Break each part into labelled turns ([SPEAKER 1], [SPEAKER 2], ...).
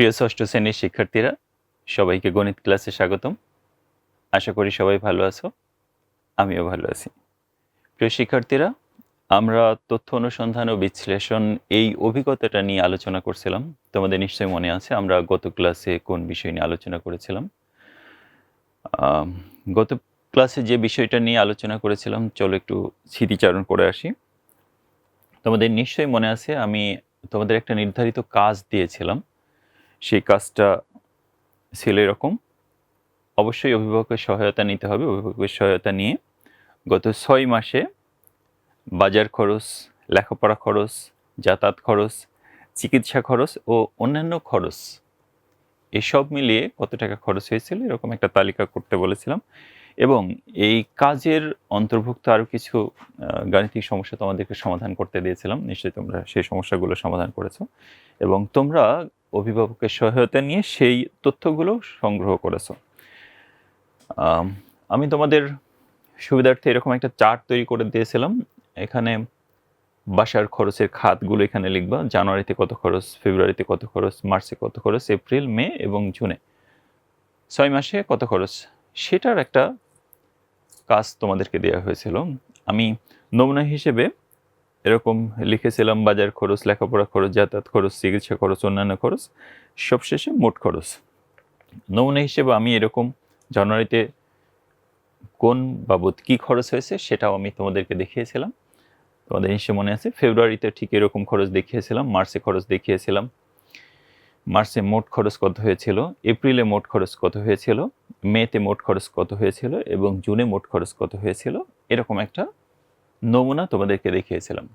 [SPEAKER 1] প্রিয় ষষ্ঠ শ্রেণীর শিক্ষার্থীরা সবাইকে গণিত ক্লাসে স্বাগতম আশা করি সবাই ভালো আছো আমিও ভালো আছি প্রিয় শিক্ষার্থীরা আমরা তথ্য অনুসন্ধান ও বিশ্লেষণ এই অভিজ্ঞতাটা নিয়ে আলোচনা করছিলাম তোমাদের নিশ্চয়ই মনে আছে আমরা গত ক্লাসে কোন বিষয় নিয়ে আলোচনা করেছিলাম গত ক্লাসে যে বিষয়টা নিয়ে আলোচনা করেছিলাম চলো একটু স্মৃতিচারণ করে আসি তোমাদের নিশ্চয়ই মনে আছে আমি তোমাদের একটা নির্ধারিত কাজ দিয়েছিলাম সেই কাজটা ছিল এরকম অবশ্যই অভিভাবকের সহায়তা নিতে হবে অভিভাবকের সহায়তা নিয়ে গত ছয় মাসে বাজার খরচ লেখাপড়া খরচ যাতায়াত খরচ চিকিৎসা খরচ ও অন্যান্য খরচ এসব মিলিয়ে কত টাকা খরচ হয়েছিল এরকম একটা তালিকা করতে বলেছিলাম এবং এই কাজের অন্তর্ভুক্ত আরও কিছু গাণিতিক সমস্যা তোমাদেরকে সমাধান করতে দিয়েছিলাম নিশ্চয়ই তোমরা সেই সমস্যাগুলো সমাধান করেছো এবং তোমরা অভিভাবকের সহায়তা নিয়ে সেই তথ্যগুলো সংগ্রহ করেছ আমি তোমাদের সুবিধার্থে এরকম একটা চার্ট তৈরি করে দিয়েছিলাম এখানে বাসার খরচের খাতগুলো এখানে লিখবা জানুয়ারিতে কত খরচ ফেব্রুয়ারিতে কত খরচ মার্চে কত খরচ এপ্রিল মে এবং জুনে ছয় মাসে কত খরচ সেটার একটা কাজ তোমাদেরকে দেওয়া হয়েছিল আমি নমুনা হিসেবে এরকম লিখেছিলাম বাজার খরচ লেখাপড়া খরচ যাতায়াত খরচ চিকিৎসা খরচ অন্যান্য খরচ সবশেষে মোট খরচ নমুনা হিসেবে আমি এরকম জানুয়ারিতে কোন বাবদ কি খরচ হয়েছে সেটাও আমি তোমাদেরকে দেখিয়েছিলাম তোমাদের হিসেবে মনে আছে ফেব্রুয়ারিতে ঠিক এরকম খরচ দেখিয়েছিলাম মার্চে খরচ দেখিয়েছিলাম মার্চে মোট খরচ কত হয়েছিল এপ্রিলে মোট খরচ কত হয়েছিল মেতে মোট খরচ কত হয়েছিল এবং জুনে মোট খরচ কত হয়েছিল এরকম একটা নমুনা তোমাদেরকে দেখিয়েছিলাম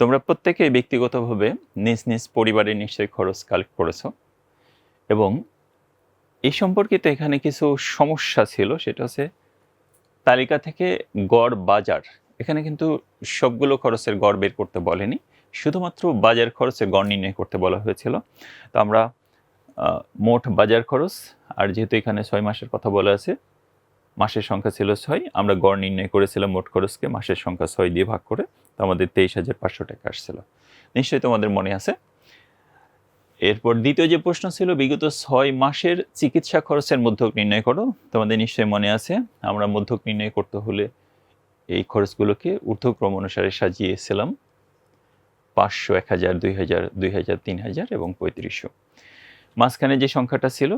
[SPEAKER 1] তোমরা প্রত্যেকে ব্যক্তিগতভাবে নিজ নিজ পরিবারের নিশ্চয়ই খরচ কালেক্ট করেছ এবং এই সম্পর্কিত এখানে কিছু সমস্যা ছিল সেটা হচ্ছে তালিকা থেকে গড় বাজার এখানে কিন্তু সবগুলো খরচের গড় বের করতে বলেনি শুধুমাত্র বাজার খরচে গড় নির্ণয় করতে বলা হয়েছিল তো আমরা মোট বাজার খরচ আর যেহেতু এখানে ছয় মাসের কথা বলা আছে মাসের সংখ্যা ছিল ছয় আমরা গড় নির্ণয় করেছিলাম মোট খরচকে মাসের সংখ্যা ছয় দিয়ে ভাগ করে তো আমাদের তেইশ হাজার পাঁচশো টাকা আসছিল নিশ্চয়ই তোমাদের মনে আছে এরপর দ্বিতীয় যে প্রশ্ন ছিল বিগত ছয় মাসের চিকিৎসা খরচের মধ্যক নির্ণয় করো তোমাদের নিশ্চয়ই মনে আছে আমরা মধ্যক নির্ণয় করতে হলে এই খরচগুলোকে ঊর্ধ্বক্রম অনুসারে সাজিয়েছিলাম পাঁচশো এক হাজার দুই হাজার দুই হাজার তিন হাজার এবং পঁয়ত্রিশশো মাঝখানে যে সংখ্যাটা ছিল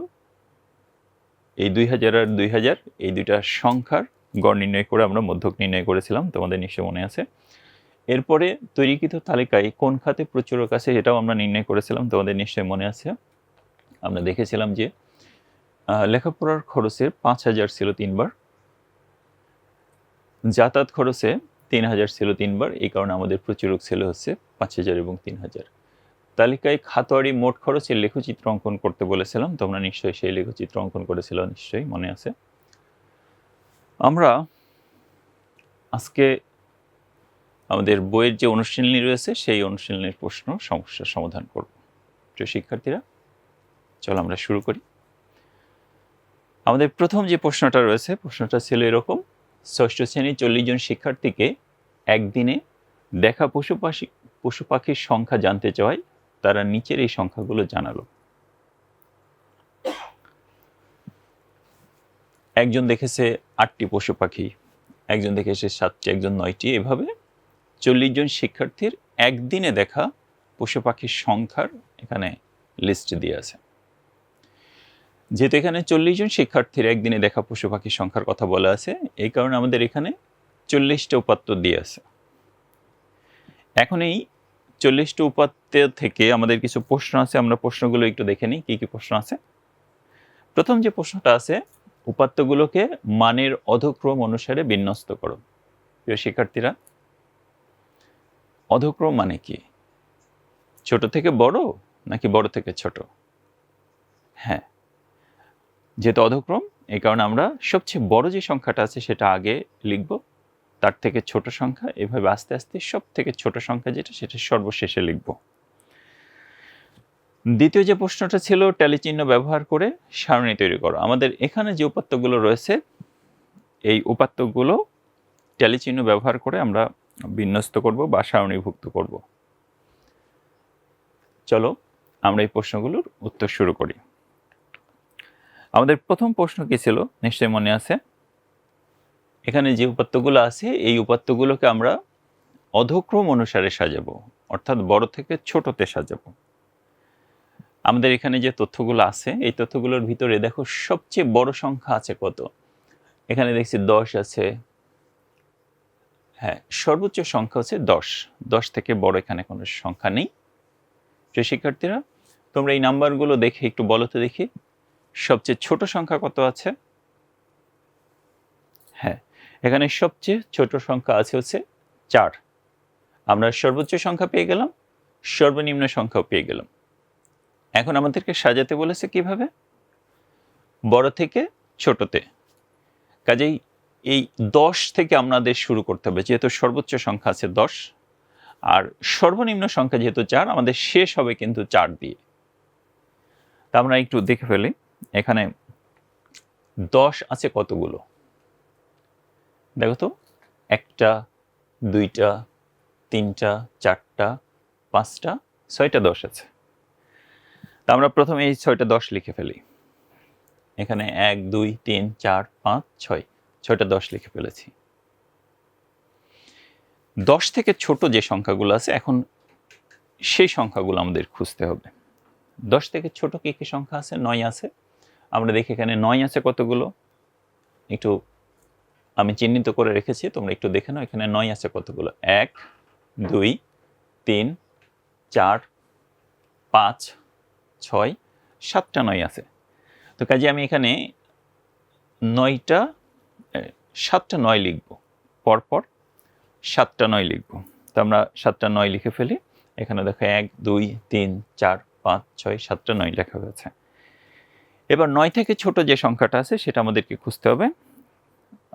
[SPEAKER 1] এই দুই হাজার আর দুই হাজার এই দুইটা সংখ্যার গড় নির্ণয় করে আমরা মধ্যক নির্ণয় করেছিলাম তোমাদের নিশ্চয় মনে আছে এরপরে তৈরিকৃত তালিকায় কোন খাতে প্রচুরক আছে সেটাও আমরা নির্ণয় করেছিলাম তোমাদের নিশ্চয়ই মনে আছে আমরা দেখেছিলাম যে লেখাপড়ার খরচের পাঁচ হাজার ছিল তিনবার যাতায়াত খরচে তিন হাজার ছিল তিনবার এই কারণে আমাদের প্রচুরক ছিল হচ্ছে পাঁচ হাজার এবং তিন হাজার তালিকায় খাতোয়ারি মোট খরচের লেখচিত্র অঙ্কন করতে বলেছিলাম তোমরা নিশ্চয়ই সেই লেখচিত্র অঙ্কন করেছিল নিশ্চয়ই মনে আছে আমরা আজকে আমাদের বইয়ের যে অনুশীলনী রয়েছে সেই অনুশীলনের প্রশ্ন সমস্যার সমাধান করব প্রিয় শিক্ষার্থীরা চলো আমরা শুরু করি আমাদের প্রথম যে প্রশ্নটা রয়েছে প্রশ্নটা ছিল এরকম ষষ্ঠ শ্রেণীর চল্লিশ জন শিক্ষার্থীকে একদিনে দেখা পশু পাখি পশু পাখির সংখ্যা জানতে চাওয়ায় তারা নিচের এই সংখ্যাগুলো জানালো একজন দেখেছে আটটি পশু পাখি একজন দেখেছে সাতটি একজন নয়টি এভাবে চল্লিশ জন শিক্ষার্থীর একদিনে দেখা পশু পাখির সংখ্যার এখানে লিস্ট দিয়ে আছে যেহেতু এখানে চল্লিশ জন শিক্ষার্থীর একদিনে দেখা পশু পাখির সংখ্যার কথা বলা আছে এই কারণে আমাদের এখানে চল্লিশটা উপাত্ত দিয়ে আছে এখন এই চল্লিশটা উপাত্ত থেকে আমাদের কিছু প্রশ্ন আছে আমরা প্রশ্নগুলো একটু দেখে নিই কী কী প্রশ্ন আছে প্রথম যে প্রশ্নটা আছে উপাত্তগুলোকে মানের অধক্রম অনুসারে বিন্যস্ত করো প্রিয় শিক্ষার্থীরা অধক্রম মানে কি ছোট থেকে বড় নাকি বড় থেকে ছোট হ্যাঁ যেহেতু অধক্রম এই কারণে আমরা সবচেয়ে বড় যে সংখ্যাটা আছে সেটা আগে লিখবো তার থেকে ছোট সংখ্যা এভাবে আস্তে আস্তে সব থেকে ছোট সংখ্যা যেটা সেটা সর্বশেষে লিখব দ্বিতীয় যে প্রশ্নটা ছিল চিহ্ন ব্যবহার করে সারণী তৈরি করো আমাদের এখানে যে উপাত্তগুলো রয়েছে এই উপাত্তগুলো চিহ্ন ব্যবহার করে আমরা বিন্যস্ত করব বা সারণীভুক্ত করব চলো আমরা এই প্রশ্নগুলোর উত্তর শুরু করি আমাদের প্রথম প্রশ্ন কী ছিল নিশ্চয়ই মনে আছে এখানে যে উপাত্তগুলো আছে এই উপাত্তগুলোকে আমরা অধক্রম অনুসারে সাজাবো অর্থাৎ বড় থেকে ছোটতে সাজাবো আমাদের এখানে যে তথ্যগুলো আছে এই তথ্যগুলোর ভিতরে দেখো সবচেয়ে বড় সংখ্যা আছে কত এখানে দেখছি দশ আছে হ্যাঁ সর্বোচ্চ সংখ্যা হচ্ছে দশ দশ থেকে বড় এখানে কোনো সংখ্যা নেই প্রিয় শিক্ষার্থীরা তোমরা এই নাম্বারগুলো দেখে একটু বলো তো দেখি সবচেয়ে ছোট সংখ্যা কত আছে এখানে সবচেয়ে ছোট সংখ্যা আছে হচ্ছে চার আমরা সর্বোচ্চ সংখ্যা পেয়ে গেলাম সর্বনিম্ন সংখ্যাও পেয়ে গেলাম এখন আমাদেরকে সাজাতে বলেছে কিভাবে বড় থেকে ছোটতে কাজেই এই দশ থেকে আমাদের শুরু করতে হবে যেহেতু সর্বোচ্চ সংখ্যা আছে দশ আর সর্বনিম্ন সংখ্যা যেহেতু চার আমাদের শেষ হবে কিন্তু চার দিয়ে তা আমরা একটু দেখে ফেলি এখানে দশ আছে কতগুলো দেখো তো একটা দুইটা তিনটা চারটা পাঁচটা ছয়টা দশ আছে তা আমরা প্রথমে এই ছয়টা দশ লিখে ফেলি এখানে এক দুই তিন চার পাঁচ ছয় ছয়টা দশ লিখে ফেলেছি দশ থেকে ছোট যে সংখ্যাগুলো আছে এখন সেই সংখ্যাগুলো আমাদের খুঁজতে হবে দশ থেকে ছোট কী কী সংখ্যা আছে নয় আছে আমরা দেখি এখানে নয় আছে কতগুলো একটু আমি চিহ্নিত করে রেখেছি তোমরা একটু দেখে নাও এখানে নয় আছে কতগুলো এক দুই তিন চার পাঁচ ছয় সাতটা নয় আছে তো কাজে আমি এখানে নয়টা সাতটা নয় লিখব পরপর সাতটা নয় লিখব তো আমরা সাতটা নয় লিখে ফেলি এখানে দেখো এক দুই তিন চার পাঁচ ছয় সাতটা নয় লেখা হয়েছে এবার নয় থেকে ছোট যে সংখ্যাটা আছে সেটা আমাদেরকে খুঁজতে হবে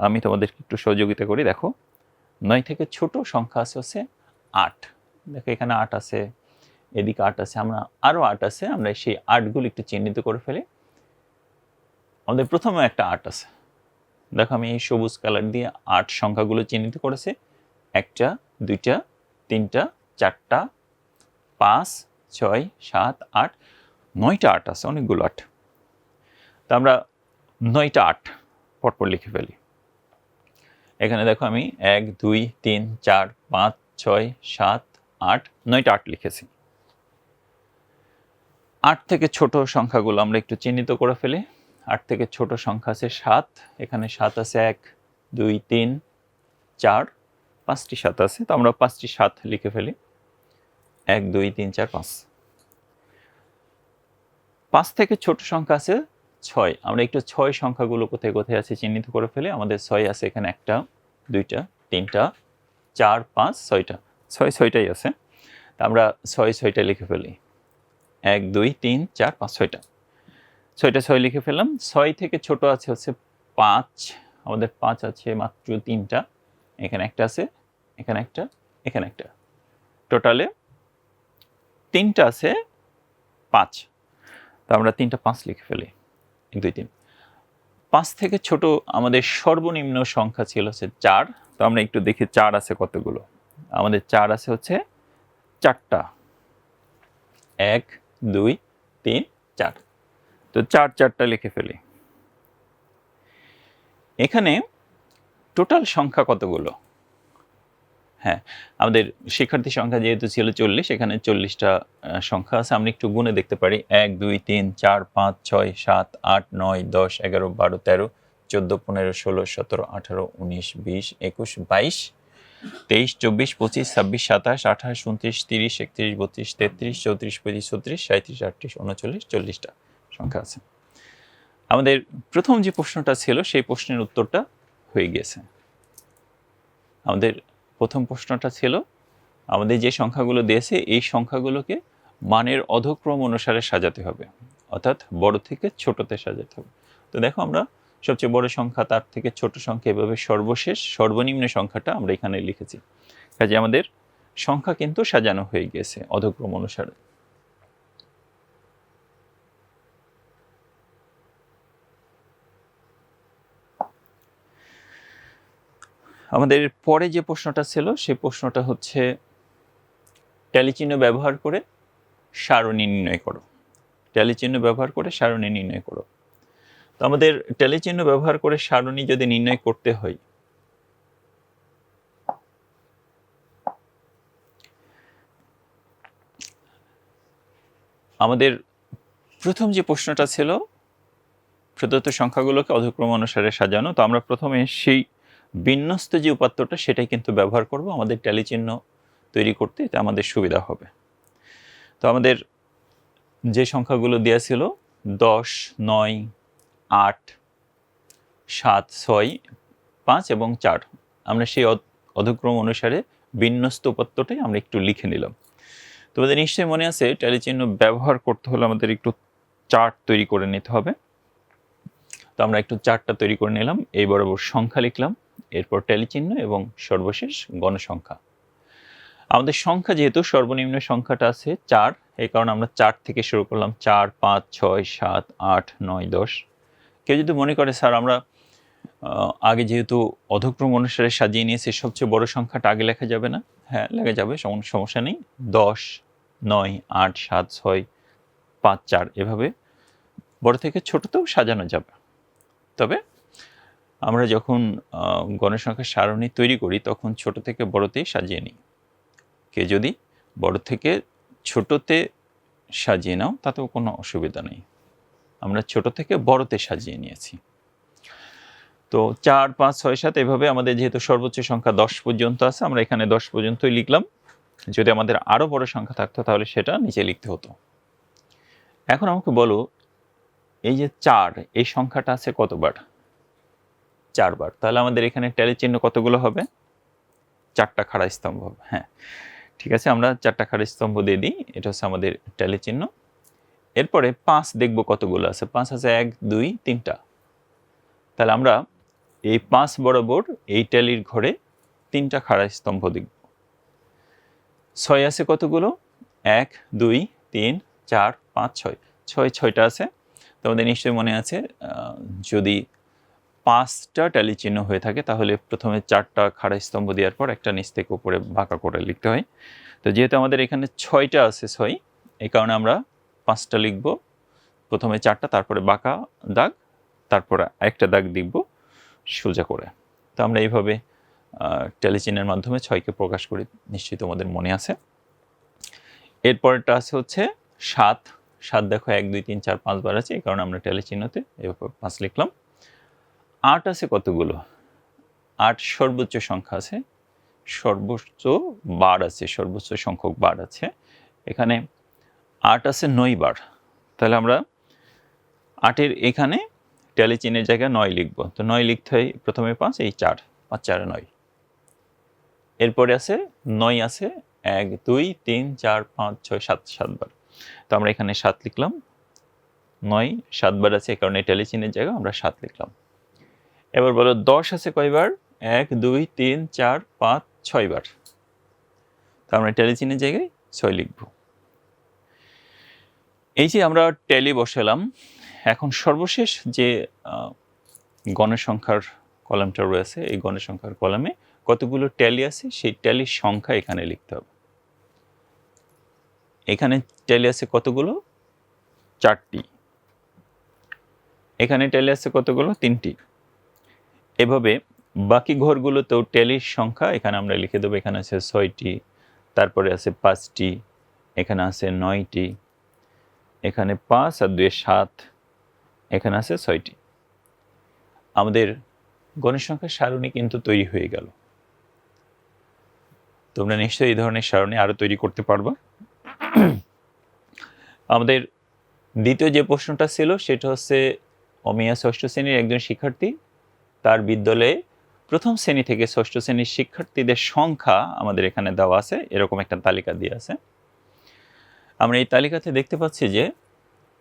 [SPEAKER 1] আমি তোমাদেরকে একটু সহযোগিতা করি দেখো নয় থেকে ছোট সংখ্যা আছে হচ্ছে আট দেখো এখানে আট আছে এদিকে আট আছে আমরা আরও আট আছে আমরা সেই আটগুলো একটু চিহ্নিত করে ফেলি আমাদের প্রথমে একটা আট আছে দেখো আমি এই সবুজ কালার দিয়ে আট সংখ্যাগুলো চিহ্নিত করেছি একটা দুইটা তিনটা চারটা পাঁচ ছয় সাত আট নয়টা আট আছে অনেকগুলো আট তা আমরা নয়টা আট পরপর লিখে ফেলি এখানে দেখো আমি এক দুই তিন চার পাঁচ ছয় সাত আট নয়টা আট লিখেছি আট থেকে ছোট সংখ্যাগুলো আমরা একটু চিহ্নিত করে ফেলি আট থেকে ছোট সংখ্যা আছে সাত এখানে সাত আছে এক দুই তিন চার পাঁচটি সাত আছে তো আমরা পাঁচটি সাত লিখে ফেলি এক দুই তিন চার পাঁচ পাঁচ থেকে ছোট সংখ্যা আছে ছয় আমরা একটু ছয় সংখ্যাগুলো কোথায় কোথায় আছে চিহ্নিত করে ফেলে আমাদের ছয় আছে এখানে একটা দুইটা তিনটা চার পাঁচ ছয়টা ছয় ছয়টাই আছে তা আমরা ছয় ছয়টা লিখে ফেলি এক দুই তিন চার পাঁচ ছয়টা ছয়টা ছয় লিখে ফেললাম ছয় থেকে ছোট আছে হচ্ছে পাঁচ আমাদের পাঁচ আছে মাত্র তিনটা এখানে একটা আছে এখানে একটা এখানে একটা টোটালে তিনটা আছে পাঁচ তা আমরা তিনটা পাঁচ লিখে ফেলি দুই তিন পাঁচ থেকে ছোট আমাদের সর্বনিম্ন সংখ্যা ছিল হচ্ছে চার তো আমরা একটু দেখি চার আছে কতগুলো আমাদের চার আছে হচ্ছে চারটা এক দুই তিন চার তো চার চারটা লিখে ফেলি এখানে টোটাল সংখ্যা কতগুলো হ্যাঁ আমাদের শিক্ষার্থী সংখ্যা যেহেতু ছিল চল্লিশ এখানে চল্লিশটা সংখ্যা আছে আমরা একটু গুণে দেখতে পারি এক দুই তিন চার পাঁচ ছয় সাত আট নয় দশ এগারো বারো তেরো চোদ্দ পনেরো ষোলো সতেরো আঠারো উনিশ বিশ একুশ বাইশ তেইশ চব্বিশ পঁচিশ ছাব্বিশ সাতাশ আঠাশ উনত্রিশ তিরিশ একত্রিশ বত্রিশ তেত্রিশ চৌত্রিশ পঁয়ত্রিশ ছত্রিশ সাঁত্রিশ আটত্রিশ উনচল্লিশ চল্লিশটা সংখ্যা আছে আমাদের প্রথম যে প্রশ্নটা ছিল সেই প্রশ্নের উত্তরটা হয়ে গেছে আমাদের প্রথম প্রশ্নটা ছিল আমাদের যে সংখ্যাগুলো দিয়েছে এই সংখ্যাগুলোকে মানের অধক্রম অনুসারে সাজাতে হবে অর্থাৎ বড় থেকে ছোটতে সাজাতে হবে তো দেখো আমরা সবচেয়ে বড় সংখ্যা তার থেকে ছোট সংখ্যা এভাবে সর্বশেষ সর্বনিম্ন সংখ্যাটা আমরা এখানে লিখেছি কাজে আমাদের সংখ্যা কিন্তু সাজানো হয়ে গিয়েছে অধক্রম অনুসারে আমাদের পরে যে প্রশ্নটা ছিল সেই প্রশ্নটা হচ্ছে ট্যালিচিহ্ন ব্যবহার করে সারণী নির্ণয় করো ট্যালিচিহ্ন ব্যবহার করে সারণী নির্ণয় করো তো আমাদের ট্যালিচিহ্ন ব্যবহার করে সারণী যদি নির্ণয় করতে হয় আমাদের প্রথম যে প্রশ্নটা ছিল প্রদত্ত সংখ্যাগুলোকে অধিক্রম অনুসারে সাজানো তো আমরা প্রথমে সেই বিন্যস্ত যে উপাত্তটা সেটাই কিন্তু ব্যবহার করব আমাদের ট্যালি চিহ্ন তৈরি করতে এটা আমাদের সুবিধা হবে তো আমাদের যে সংখ্যাগুলো দেওয়া ছিল দশ নয় আট সাত ছয় পাঁচ এবং চার আমরা সেই অধক্রম অনুসারে বিন্যস্ত উপাত্তটাই আমরা একটু লিখে নিলাম তোমাদের নিশ্চয়ই মনে আছে ট্যালি চিহ্ন ব্যবহার করতে হলে আমাদের একটু চার্ট তৈরি করে নিতে হবে তো আমরা একটু চার্টটা তৈরি করে নিলাম এই বরাবর সংখ্যা লিখলাম এরপর চিহ্ন এবং সর্বশেষ গণসংখ্যা আমাদের সংখ্যা যেহেতু সর্বনিম্ন সংখ্যাটা আছে চার এই কারণে আমরা চার থেকে শুরু করলাম চার পাঁচ ছয় সাত আট নয় দশ কেউ যদি মনে করে স্যার আমরা আগে যেহেতু অধক্রম অনুসারে সাজিয়ে নিয়েছি সবচেয়ে বড় সংখ্যাটা আগে লেখা যাবে না হ্যাঁ লেখা যাবে সমস্যা নেই দশ নয় আট সাত ছয় পাঁচ চার এভাবে বড় থেকে ছোটতেও সাজানো যাবে তবে আমরা যখন গণসংখ্যার সারণী তৈরি করি তখন ছোট থেকে বড়তেই সাজিয়ে নিই কে যদি বড় থেকে ছোটতে সাজিয়ে নাও তাতেও কোনো অসুবিধা নেই আমরা ছোট থেকে বড়তে সাজিয়ে নিয়েছি তো চার পাঁচ ছয় সাত এভাবে আমাদের যেহেতু সর্বোচ্চ সংখ্যা দশ পর্যন্ত আছে আমরা এখানে দশ পর্যন্তই লিখলাম যদি আমাদের আরও বড় সংখ্যা থাকতো তাহলে সেটা নিচে লিখতে হতো এখন আমাকে বলো এই যে চার এই সংখ্যাটা আছে কতবার চারবার তাহলে আমাদের এখানে ট্যালি চিহ্ন কতগুলো হবে চারটা খাড়া স্তম্ভ হবে হ্যাঁ ঠিক আছে আমরা চারটা খাড়া স্তম্ভ দিয়ে দিই এটা হচ্ছে আমাদের ট্যালি চিহ্ন এরপরে পাঁচ দেখব কতগুলো আছে পাঁচ আছে এক দুই তিনটা তাহলে আমরা এই পাঁচ বরাবর এই ট্যালির ঘরে তিনটা খাড়া স্তম্ভ দেখব ছয় আছে কতগুলো এক দুই তিন চার পাঁচ ছয় ছয় ছয়টা আছে তোমাদের নিশ্চয়ই মনে আছে যদি পাঁচটা ট্যালি চিহ্ন হয়ে থাকে তাহলে প্রথমে চারটা খাড়া স্তম্ভ দেওয়ার পর একটা নিচ থেকে উপরে বাঁকা করে লিখতে হয় তো যেহেতু আমাদের এখানে ছয়টা আছে ছয় এই কারণে আমরা পাঁচটা লিখব প্রথমে চারটা তারপরে বাঁকা দাগ তারপরে একটা দাগ লিখব সোজা করে তো আমরা এইভাবে টেলিচিনের মাধ্যমে ছয়কে প্রকাশ করি নিশ্চয়ই তোমাদের মনে আছে এরপরটা আছে হচ্ছে সাত সাত দেখো এক দুই তিন চার পাঁচবার আছে এই কারণে আমরা টেলিচিহ্নতে এভাবে পাঁচ লিখলাম আট আছে কতগুলো আট সর্বোচ্চ সংখ্যা আছে সর্বোচ্চ বার আছে সর্বোচ্চ সংখ্যক বার আছে এখানে আট আছে নয় বার তাহলে আমরা আটের এখানে ট্যালি চিনের জায়গায় নয় লিখব তো নয় লিখতে হয় প্রথমে পাঁচ এই চার পাঁচ চার নয় এরপরে আছে নয় আছে এক দুই তিন চার পাঁচ ছয় সাত সাতবার তো আমরা এখানে সাত লিখলাম নয় সাতবার আছে কারণে ট্যালি চিনের জায়গায় আমরা সাত লিখলাম এবার বলো দশ আছে কয়বার এক দুই তিন চার পাঁচ ছয়বার তো আমরা ট্যালি জায়গায় ছয় লিখব এই যে আমরা ট্যালি বসালাম এখন সর্বশেষ যে গণসংখ্যার কলামটা রয়েছে এই গণসংখ্যার কলামে কতগুলো ট্যালি আছে সেই ট্যালির সংখ্যা এখানে লিখতে হবে এখানে ট্যালি আছে কতগুলো চারটি এখানে ট্যালি আছে কতগুলো তিনটি এভাবে বাকি ঘরগুলোতেও টেলির সংখ্যা এখানে আমরা লিখে দেবো এখানে আছে ছয়টি তারপরে আছে পাঁচটি এখানে আছে নয়টি এখানে পাঁচ আর দুয়ে সাত এখানে আছে ছয়টি আমাদের গণের সংখ্যা সারণী কিন্তু তৈরি হয়ে গেল তোমরা নিশ্চয়ই এই ধরনের সারণী আরও তৈরি করতে পারবা আমাদের দ্বিতীয় যে প্রশ্নটা ছিল সেটা হচ্ছে অমিয়া ষষ্ঠ শ্রেণীর একজন শিক্ষার্থী তার বিদ্যালয়ে প্রথম শ্রেণী থেকে ষষ্ঠ শ্রেণীর শিক্ষার্থীদের সংখ্যা আমাদের এখানে দেওয়া আছে এরকম একটা তালিকা দিয়ে আছে আমরা এই তালিকাতে দেখতে পাচ্ছি যে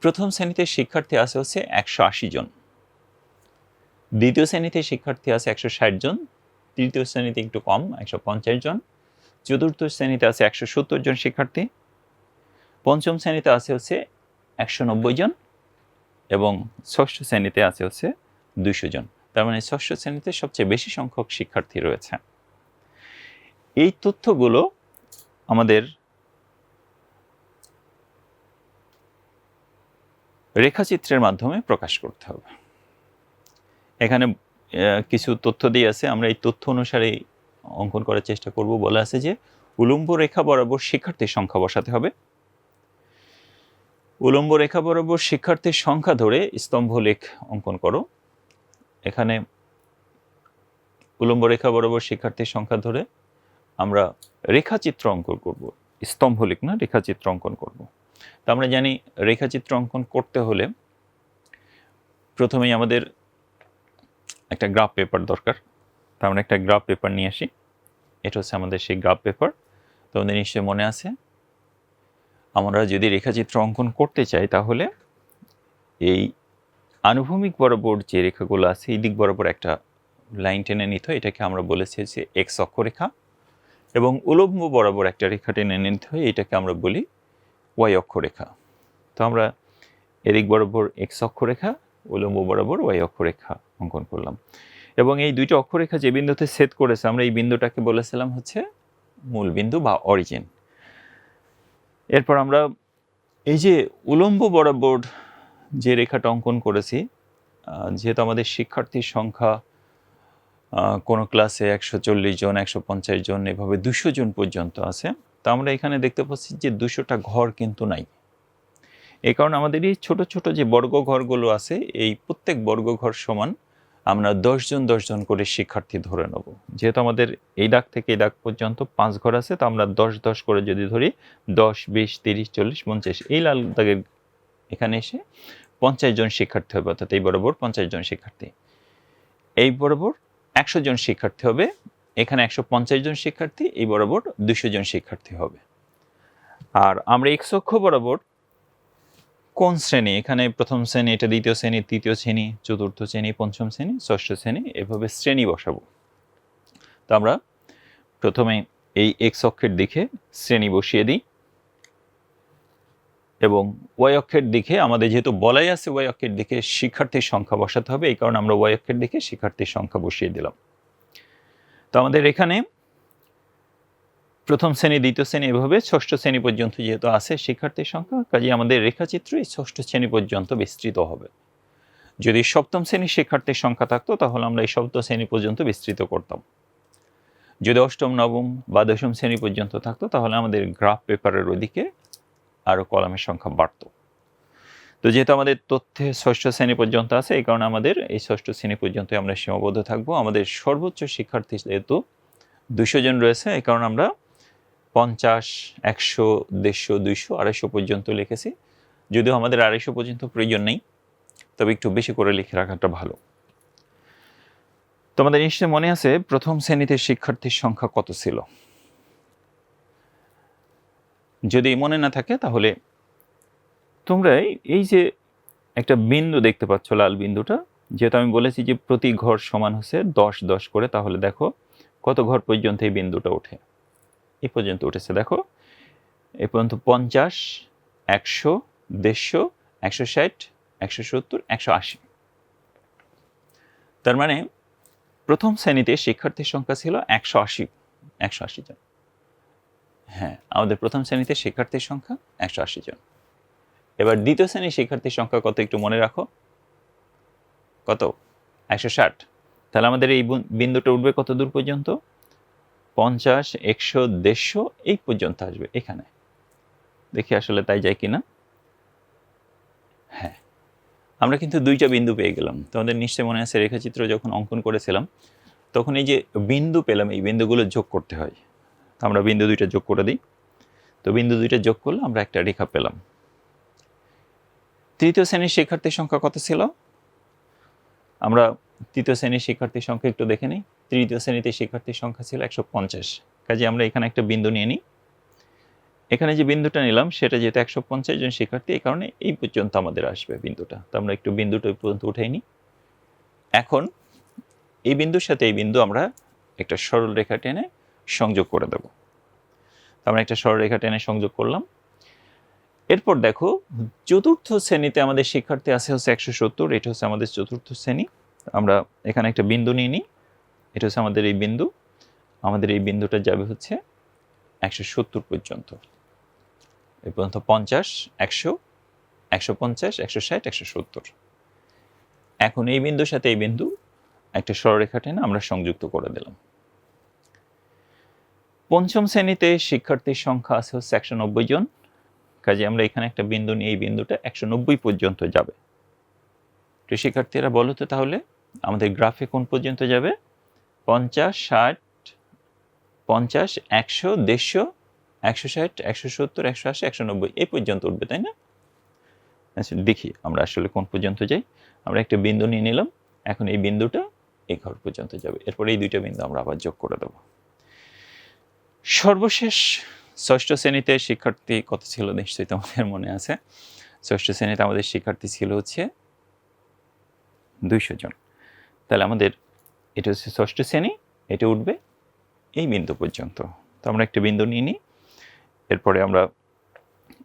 [SPEAKER 1] প্রথম শ্রেণীতে শিক্ষার্থী আছে হচ্ছে একশো আশি জন দ্বিতীয় শ্রেণীতে শিক্ষার্থী আছে একশো ষাট জন তৃতীয় শ্রেণীতে একটু কম একশো পঞ্চাশ জন চতুর্থ শ্রেণীতে আছে একশো সত্তর জন শিক্ষার্থী পঞ্চম শ্রেণীতে আছে হচ্ছে একশো নব্বই জন এবং ষষ্ঠ শ্রেণীতে আছে হচ্ছে দুইশো জন তার মানে ষষ্ঠ শ্রেণীতে সবচেয়ে বেশি সংখ্যক শিক্ষার্থী রয়েছে এই তথ্যগুলো আমাদের রেখাচিত্রের মাধ্যমে প্রকাশ করতে হবে এখানে কিছু তথ্য দিয়ে আছে আমরা এই তথ্য অনুসারে অঙ্কন করার চেষ্টা করব বলা আছে যে উলম্ব রেখা বরাবর শিক্ষার্থীর সংখ্যা বসাতে হবে উলম্ব রেখা বরাবর শিক্ষার্থীর সংখ্যা ধরে স্তম্ভ লেখ অঙ্কন করো এখানে উলম্ব রেখা বরাবর শিক্ষার্থীর সংখ্যা ধরে আমরা রেখাচিত্র অঙ্কন করব স্তম্ভলিক না রেখাচিত্র অঙ্কন করব তো আমরা জানি রেখাচিত্র অঙ্কন করতে হলে প্রথমেই আমাদের একটা গ্রাফ পেপার দরকার তো আমরা একটা গ্রাফ পেপার নিয়ে আসি এটা হচ্ছে আমাদের সেই গ্রাফ পেপার তোমাদের নিশ্চয়ই মনে আছে আমরা যদি রেখাচিত্র অঙ্কন করতে চাই তাহলে এই আনুভূমিক বরাবর যে রেখাগুলো আছে এই দিক বরাবর একটা লাইন টেনে নিতে হয় এটাকে আমরা বলেছি যে এক্স অক্ষরেখা এবং উলম্ব বরাবর একটা রেখা টেনে নিতে হয় এটাকে আমরা বলি ওয়াই অক্ষরেখা তো আমরা এদিক বরাবর এক্স অক্ষরেখা উলম্ব বরাবর ওয়াই অক্ষরেখা অঙ্কন করলাম এবং এই দুইটা অক্ষরেখা যে বিন্দুতে সেট করেছে আমরা এই বিন্দুটাকে বলেছিলাম হচ্ছে মূল বিন্দু বা অরিজিন এরপর আমরা এই যে উলম্ব বরাবর যে রেখাটা অঙ্কন করেছি যেহেতু আমাদের শিক্ষার্থীর সংখ্যা কোনো ক্লাসে একশো চল্লিশ জন একশো পঞ্চাশ জন এভাবে দুশো জন পর্যন্ত আছে তা আমরা এখানে দেখতে পাচ্ছি যে দুশোটা ঘর কিন্তু নাই এ কারণে আমাদের এই ছোট ছোট যে বর্গঘরগুলো আছে এই প্রত্যেক বর্গঘর সমান আমরা দশজন দশজন করে শিক্ষার্থী ধরে নেব যেহেতু আমাদের এই ডাক থেকে এই ডাক পর্যন্ত পাঁচ ঘর আছে তো আমরা দশ দশ করে যদি ধরি দশ বিশ তিরিশ চল্লিশ পঞ্চাশ এই লাল দাগের এখানে এসে পঞ্চাশ জন শিক্ষার্থী হবে অর্থাৎ এই বরাবর পঞ্চাশ জন শিক্ষার্থী এই বরাবর একশো জন শিক্ষার্থী হবে এখানে একশো পঞ্চাশ জন শিক্ষার্থী এই বরাবর দুশো জন শিক্ষার্থী হবে আর আমরা এক্স অক্ষ বরাবর কোন শ্রেণী এখানে প্রথম শ্রেণী এটা দ্বিতীয় শ্রেণী তৃতীয় শ্রেণী চতুর্থ শ্রেণী পঞ্চম শ্রেণী ষষ্ঠ শ্রেণী এভাবে শ্রেণী বসাবো তো আমরা প্রথমে এই এক্স অক্ষের দিকে শ্রেণী বসিয়ে দিই এবং ওয়াই অক্ষের দিকে আমাদের যেহেতু বলাই আছে ওয়াই অক্ষের দিকে শিক্ষার্থীর সংখ্যা বসাতে হবে এই কারণে আমরা ওয়াই অক্ষের দিকে শিক্ষার্থীর সংখ্যা বসিয়ে দিলাম তো আমাদের এখানে প্রথম শ্রেণী দ্বিতীয় শ্রেণী এভাবে ষষ্ঠ শ্রেণী পর্যন্ত যেহেতু আছে শিক্ষার্থীর সংখ্যা কাজে আমাদের রেখাচিত্র এই ষষ্ঠ শ্রেণী পর্যন্ত বিস্তৃত হবে যদি সপ্তম শ্রেণীর শিক্ষার্থীর সংখ্যা থাকতো তাহলে আমরা এই সপ্তম শ্রেণী পর্যন্ত বিস্তৃত করতাম যদি অষ্টম নবম বা দশম শ্রেণী পর্যন্ত থাকতো তাহলে আমাদের গ্রাফ পেপারের ওদিকে আরও কলামের সংখ্যা বাড়ত তো যেহেতু আমাদের তথ্যে ষষ্ঠ শ্রেণী পর্যন্ত আছে এই কারণে আমাদের এই ষষ্ঠ শ্রেণী পর্যন্ত আমরা সীমাবদ্ধ থাকব আমাদের সর্বোচ্চ শিক্ষার্থী যেহেতু দুশো জন রয়েছে এই কারণে আমরা পঞ্চাশ একশো দেড়শো দুইশো আড়াইশো পর্যন্ত লিখেছি যদিও আমাদের আড়াইশো পর্যন্ত প্রয়োজন নেই তবে একটু বেশি করে লিখে রাখাটা ভালো তোমাদের নিশ্চয় মনে আছে প্রথম শ্রেণীতে শিক্ষার্থীর সংখ্যা কত ছিল যদি মনে না থাকে তাহলে তোমরা এই যে একটা বিন্দু দেখতে পাচ্ছ লাল বিন্দুটা যেহেতু আমি বলেছি যে প্রতি ঘর সমান হচ্ছে দশ দশ করে তাহলে দেখো কত ঘর পর্যন্ত এই বিন্দুটা ওঠে এ পর্যন্ত উঠেছে দেখো এ পর্যন্ত পঞ্চাশ একশো দেড়শো একশো ষাট একশো সত্তর একশো আশি তার মানে প্রথম শ্রেণীতে শিক্ষার্থীর সংখ্যা ছিল একশো আশি একশো আশি জন হ্যাঁ আমাদের প্রথম শ্রেণীতে শিক্ষার্থীর সংখ্যা একশো আশি জন এবার দ্বিতীয় শ্রেণীর শিক্ষার্থীর সংখ্যা কত একটু মনে রাখো কত একশো ষাট তাহলে আমাদের এই বিন্দুটা উঠবে কত দূর পর্যন্ত পঞ্চাশ একশো দেড়শো এই পর্যন্ত আসবে এখানে দেখি আসলে তাই যায় কি না হ্যাঁ আমরা কিন্তু দুইটা বিন্দু পেয়ে গেলাম তোমাদের নিশ্চয়ই মনে আছে রেখাচিত্র যখন অঙ্কন করেছিলাম তখন এই যে বিন্দু পেলাম এই বিন্দুগুলো যোগ করতে হয় আমরা বিন্দু দুইটা যোগ করে দিই তো বিন্দু দুইটা যোগ করলে আমরা একটা রেখা পেলাম তৃতীয় শ্রেণীর শিক্ষার্থীর সংখ্যা কত ছিল আমরা তৃতীয় শ্রেণীর শিক্ষার্থীর সংখ্যা একটু দেখে নিই তৃতীয় শ্রেণীতে শিক্ষার্থীর সংখ্যা ছিল একশো পঞ্চাশ কাজে আমরা এখানে একটা বিন্দু নিয়ে নিই এখানে যে বিন্দুটা নিলাম সেটা যেহেতু একশো পঞ্চাশ জন শিক্ষার্থী এই কারণে এই পর্যন্ত আমাদের আসবে বিন্দুটা তো আমরা একটু বিন্দুটা ওই পর্যন্ত উঠাই নিই এখন এই বিন্দুর সাথে এই বিন্দু আমরা একটা সরল রেখা টেনে সংযোগ করে দেব আমরা একটা সরলরেখা টেনে সংযোগ করলাম এরপর দেখো চতুর্থ শ্রেণীতে আমাদের শিক্ষার্থী আছে হচ্ছে একশো সত্তর এটা হচ্ছে আমাদের চতুর্থ শ্রেণী আমরা এখানে একটা বিন্দু নিয়ে নিই এটা হচ্ছে আমাদের এই বিন্দু আমাদের এই বিন্দুটা যাবে হচ্ছে একশো সত্তর পর্যন্ত এ পর্যন্ত পঞ্চাশ একশো একশো পঞ্চাশ একশো ষাট একশো সত্তর এখন এই বিন্দুর সাথে এই বিন্দু একটা সরলরেখা টেনে আমরা সংযুক্ত করে দিলাম পঞ্চম শ্রেণীতে শিক্ষার্থীর সংখ্যা আছে হচ্ছে একশো নব্বই জন কাজে আমরা এখানে একটা বিন্দু নিয়ে এই বিন্দুটা একশো নব্বই পর্যন্ত যাবে তো শিক্ষার্থীরা বলো তো তাহলে আমাদের গ্রাফে কোন পর্যন্ত যাবে পঞ্চাশ ষাট পঞ্চাশ একশো দেড়শো একশো ষাট একশো সত্তর একশো আশি একশো নব্বই এই পর্যন্ত উঠবে তাই না আচ্ছা দেখি আমরা আসলে কোন পর্যন্ত যাই আমরা একটা বিন্দু নিয়ে নিলাম এখন এই বিন্দুটা এই ঘর পর্যন্ত যাবে এরপরে এই দুইটা বিন্দু আমরা আবার যোগ করে দেবো সর্বশেষ ষষ্ঠ শ্রেণীতে শিক্ষার্থী কত ছিল নিশ্চয়ই তোমাদের মনে আছে ষষ্ঠ শ্রেণীতে আমাদের শিক্ষার্থী ছিল হচ্ছে দুইশো জন তাহলে আমাদের এটা হচ্ছে ষষ্ঠ শ্রেণী এটা উঠবে এই বিন্দু পর্যন্ত তো আমরা একটা বিন্দু নিয়ে নিই এরপরে আমরা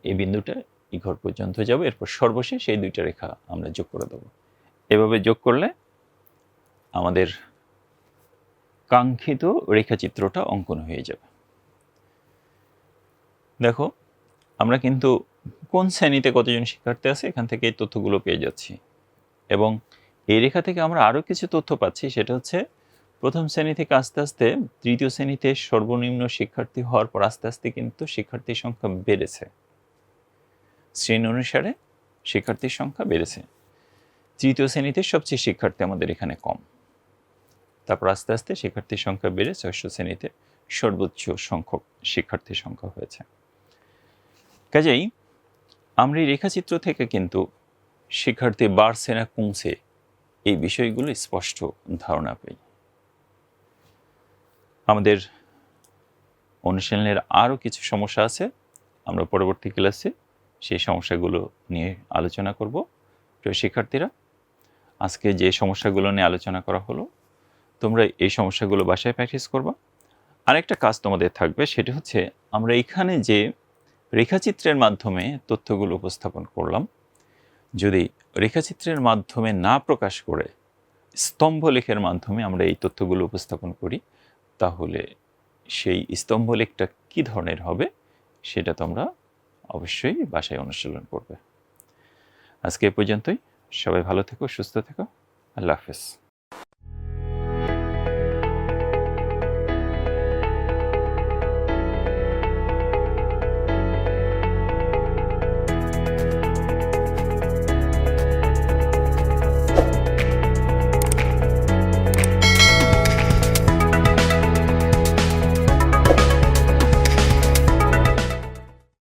[SPEAKER 1] এই বিন্দুটা এই ঘর পর্যন্ত যাব এরপর সর্বশেষ এই দুইটা রেখা আমরা যোগ করে দেবো এভাবে যোগ করলে আমাদের কাঙ্ক্ষিত রেখাচিত্রটা অঙ্কন হয়ে যাবে দেখো আমরা কিন্তু কোন শ্রেণীতে কতজন শিক্ষার্থী আছে এখান থেকে এই তথ্যগুলো পেয়ে যাচ্ছি এবং এই রেখা থেকে আমরা আরও কিছু তথ্য পাচ্ছি সেটা হচ্ছে প্রথম শ্রেণী থেকে আস্তে আস্তে তৃতীয় শ্রেণীতে সর্বনিম্ন শিক্ষার্থী হওয়ার পর আস্তে আস্তে কিন্তু শিক্ষার্থীর সংখ্যা বেড়েছে শ্রেণী অনুসারে শিক্ষার্থীর সংখ্যা বেড়েছে তৃতীয় শ্রেণীতে সবচেয়ে শিক্ষার্থী আমাদের এখানে কম তারপর আস্তে আস্তে শিক্ষার্থীর সংখ্যা বেড়ে ষষ্ঠ শ্রেণীতে সর্বোচ্চ সংখ্যক শিক্ষার্থীর সংখ্যা হয়েছে কাজেই আমরা এই রেখাচিত্র থেকে কিন্তু শিক্ষার্থী বাড়ছে না কমছে এই বিষয়গুলো স্পষ্ট ধারণা পাই আমাদের অনুশীলনের আরও কিছু সমস্যা আছে আমরা পরবর্তী ক্লাসে সেই সমস্যাগুলো নিয়ে আলোচনা করব প্রিয় শিক্ষার্থীরা আজকে যে সমস্যাগুলো নিয়ে আলোচনা করা হলো তোমরা এই সমস্যাগুলো বাসায় প্র্যাকটিস করবা আরেকটা কাজ তোমাদের থাকবে সেটি হচ্ছে আমরা এখানে যে রেখাচিত্রের মাধ্যমে তথ্যগুলো উপস্থাপন করলাম যদি রেখাচিত্রের মাধ্যমে না প্রকাশ করে স্তম্ভলেখের মাধ্যমে আমরা এই তথ্যগুলো উপস্থাপন করি তাহলে সেই স্তম্ভলেখটা কি ধরনের হবে সেটা তোমরা অবশ্যই বাসায় অনুশীলন করবে আজকে এ পর্যন্তই সবাই ভালো থেকো সুস্থ থেকো আল্লাহ হাফেজ